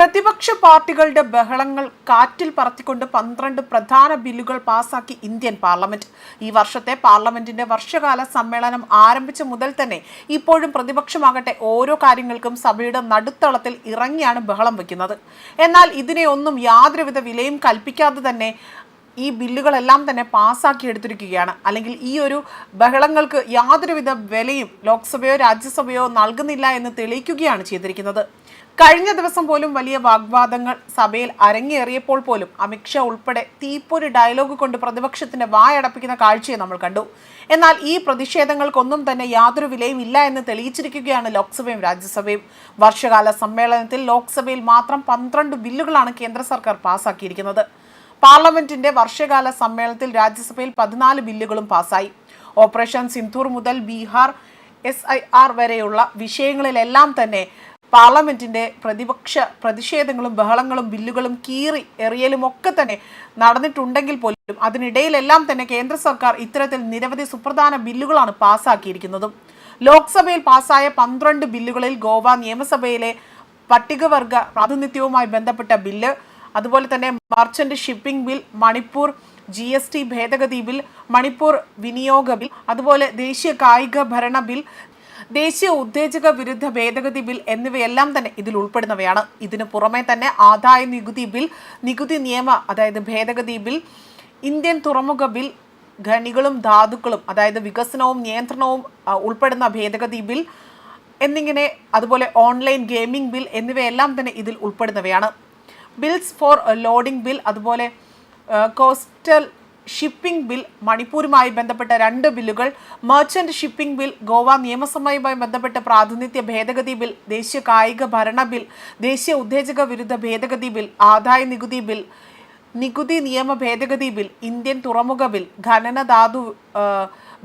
പ്രതിപക്ഷ പാർട്ടികളുടെ ബഹളങ്ങൾ കാറ്റിൽ പറത്തിക്കൊണ്ട് പന്ത്രണ്ട് പ്രധാന ബില്ലുകൾ പാസാക്കി ഇന്ത്യൻ പാർലമെന്റ്. ഈ വർഷത്തെ പാർലമെന്റിന്റെ വർഷകാല സമ്മേളനം ആരംഭിച്ച മുതൽ തന്നെ ഇപ്പോഴും പ്രതിപക്ഷമാകട്ടെ ഓരോ കാര്യങ്ങൾക്കും സഭയുടെ നടുത്തളത്തിൽ ഇറങ്ങിയാണ് ബഹളം വയ്ക്കുന്നത്. എന്നാൽ ഇതിനെ ഒന്നും യാതൊരുവിധ വിലയും കൽപ്പിക്കാതെ തന്നെ ഈ ബില്ലുകളെല്ലാം തന്നെ പാസ്സാക്കി എടുത്തിരിക്കുകയാണ്. അല്ലെങ്കിൽ ഈ ഒരു ബഹളങ്ങൾക്ക് യാതൊരുവിധ വിലയും ലോക്സഭയോ രാജ്യസഭയോ നൽകുന്നില്ല എന്ന് തെളിയിക്കുകയാണ് ചെയ്തിരിക്കുന്നത്. കഴിഞ്ഞ ദിവസം പോലും വലിയ വാഗ്വാദങ്ങൾ സഭയിൽ അരങ്ങേറിയപ്പോൾ പോലും അമിത്ഷാ ഉൾപ്പെടെ തീപ്പൊരി ഡയലോഗ് കൊണ്ട് പ്രതിപക്ഷത്തിന്റെ വായടപ്പിക്കുന്ന കാഴ്ചയെ നമ്മൾ കണ്ടു. എന്നാൽ ഈ പ്രതിഷേധങ്ങൾക്കൊന്നും തന്നെ യാതൊരു വിലയും ഇല്ല എന്ന് തെളിയിച്ചിരിക്കുകയാണ് ലോക്സഭയും രാജ്യസഭയും. വർഷകാല സമ്മേളനത്തിൽ ലോക്സഭയിൽ മാത്രം പന്ത്രണ്ട് ബില്ലുകളാണ് കേന്ദ്ര സർക്കാർ പാസാക്കിയിരിക്കുന്നത്. പാർലമെന്റിന്റെ വർഷകാല സമ്മേളനത്തിൽ രാജ്യസഭയിൽ പതിനാല് ബില്ലുകളും പാസായി. ഓപ്പറേഷൻ സിന്ധൂർ മുതൽ ബീഹാർ എസ് ഐ ആർ വരെയുള്ള വിഷയങ്ങളിലെല്ലാം തന്നെ പാർലമെന്റിന്റെ പ്രതിപക്ഷ പ്രതിഷേധങ്ങളും ബഹളങ്ങളും ബില്ലുകളും കീറി എറിയലും ഒക്കെ തന്നെ നടന്നിട്ടുണ്ടെങ്കിൽ പോലും അതിനിടയിലെല്ലാം തന്നെ കേന്ദ്ര സർക്കാർ ഇത്തരത്തിൽ നിരവധി സുപ്രധാന ബില്ലുകളാണ് പാസ്സാക്കിയിരിക്കുന്നതും ലോക്സഭയിൽ പാസായ പന്ത്രണ്ട് ബില്ലുകളിൽ ഗോവ നിയമസഭയിലെ പട്ടികവർഗ പ്രാതിനിധ്യവുമായി ബന്ധപ്പെട്ട ബില്ല് അതുപോലെ തന്നെ merchant shipping bill Manipur G S T ഭേദഗതി ബിൽ മണിപ്പൂർ വിനിയോഗ ബിൽ അതുപോലെ ദേശീയ കായിക ഭരണ ബിൽ ദേശീയ ഉത്തേജക വിരുദ്ധ ഭേദഗതി ബിൽ എന്നിവയെല്ലാം തന്നെ ഇതിൽ ഉൾപ്പെടുന്നവയാണ്. ഇതിനു പുറമെ തന്നെ ആദായ നികുതി ബിൽ നികുതി നിയമ അതായത് ഭേദഗതി ബിൽ ഇന്ത്യൻ തുറമുഖ ബിൽ ഖനികളും ധാതുക്കളും അതായത് വികസനവും നിയന്ത്രണവും ഉൾപ്പെടുന്ന ഭേദഗതി ബിൽ എന്നിങ്ങനെ അതുപോലെ ഓൺലൈൻ ഗെയിമിംഗ് ബിൽ എന്നിവയെല്ലാം തന്നെ ഇതിൽ ഉൾപ്പെടുന്നവയാണ്. ബിൽസ് ഫോർ ലോഡിംഗ് ബിൽ അതുപോലെ കോസ്റ്റൽ ഷിപ്പിംഗ് ബിൽ മണിപ്പൂരുമായി ബന്ധപ്പെട്ട രണ്ട് ബില്ലുകൾ മെർച്ചന്റ് ഷിപ്പിംഗ് ബിൽ ഗോവ നിയമസഭയുമായി ബന്ധപ്പെട്ട പ്രാതിനിധ്യ ഭേദഗതി ബിൽ ദേശീയ കായിക ഭരണ ബിൽ ദേശീയ ഉത്തേജക വിരുദ്ധ ഭേദഗതി ബിൽ ആദായ നികുതി ബിൽ നികുതി നിയമ ഭേദഗതി ബിൽ ഇന്ത്യൻ തുറമുഖ ബിൽ ഖനന ധാതു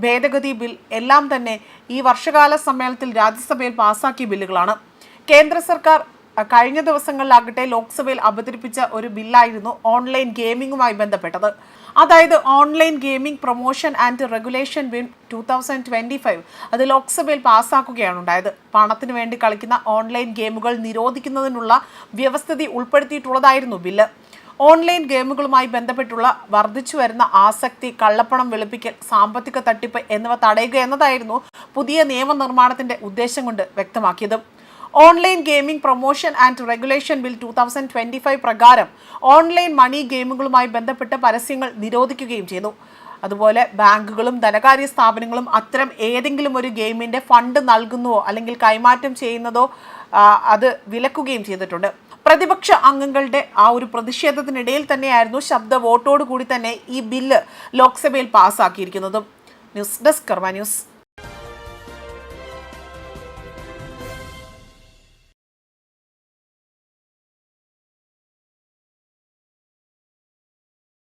ഭേദഗതി ബിൽ എല്ലാം തന്നെ ഈ വർഷകാല സമ്മേളനത്തിൽ രാജ്യസഭയിൽ പാസാക്കിയ ബില്ലുകളാണ്. കേന്ദ്ര സർക്കാർ കഴിഞ്ഞ ദിവസങ്ങളിലാകട്ടെ ലോക്സഭയിൽ അവതരിപ്പിച്ച ഒരു ബില്ലായിരുന്നു ഓൺലൈൻ ഗെയിമിംഗുമായി ബന്ധപ്പെട്ടത്. അതായത് online gaming promotion and regulation bill two thousand twenty five. അത് ലോക്സഭയിൽ പാസ്സാക്കുകയാണ് ഉണ്ടായത്. പണത്തിന് വേണ്ടി കളിക്കുന്ന ഓൺലൈൻ ഗെയിമുകൾ നിരോധിക്കുന്നതിനുള്ള വ്യവസ്ഥിതി ഉൾപ്പെടുത്തിയിട്ടുള്ളതായിരുന്നു ബില്ല്. ഓൺലൈൻ ഗെയിമുകളുമായി ബന്ധപ്പെട്ടുള്ള വർദ്ധിച്ചു വരുന്ന ആസക്തി കള്ളപ്പണം വെളുപ്പിക്കൽ സാമ്പത്തിക തട്ടിപ്പ് എന്നിവ തടയുക എന്നതായിരുന്നു പുതിയ നിയമനിർമ്മാണത്തിന്റെ ഉദ്ദേശം കൊണ്ട് വ്യക്തമാക്കിയത്. Online gaming promotion and regulation bill two thousand twenty five പ്രകാരം ഓൺലൈൻ മണി ഗെയിമുകളുമായി ബന്ധപ്പെട്ട പരസ്യങ്ങൾ നിരോധിക്കുകയും ചെയ്തു. അതുപോലെ ബാങ്കുകളും ധനകാര്യ സ്ഥാപനങ്ങളും അത്തരം ഏതെങ്കിലും ഒരു ഗെയിമിന്റെ ഫണ്ട് നൽകുന്നുവോ അല്ലെങ്കിൽ കൈമാറ്റം ചെയ്യുന്നതോ അത് വിലക്കുകയും ചെയ്തിട്ടുണ്ട്. പ്രതിപക്ഷ അംഗങ്ങളുടെ ആ ഒരു പ്രതിഷേധത്തിനിടയിൽ തന്നെയായിരുന്നു ശബ്ദ വോട്ടോടുകൂടി തന്നെ ഈ ബില്ല് ലോക്സഭയിൽ പാസ്സാക്കിയിരിക്കുന്നതും ന്യൂസ് ഡെസ്ക് കർമ്മ ന്യൂസ്.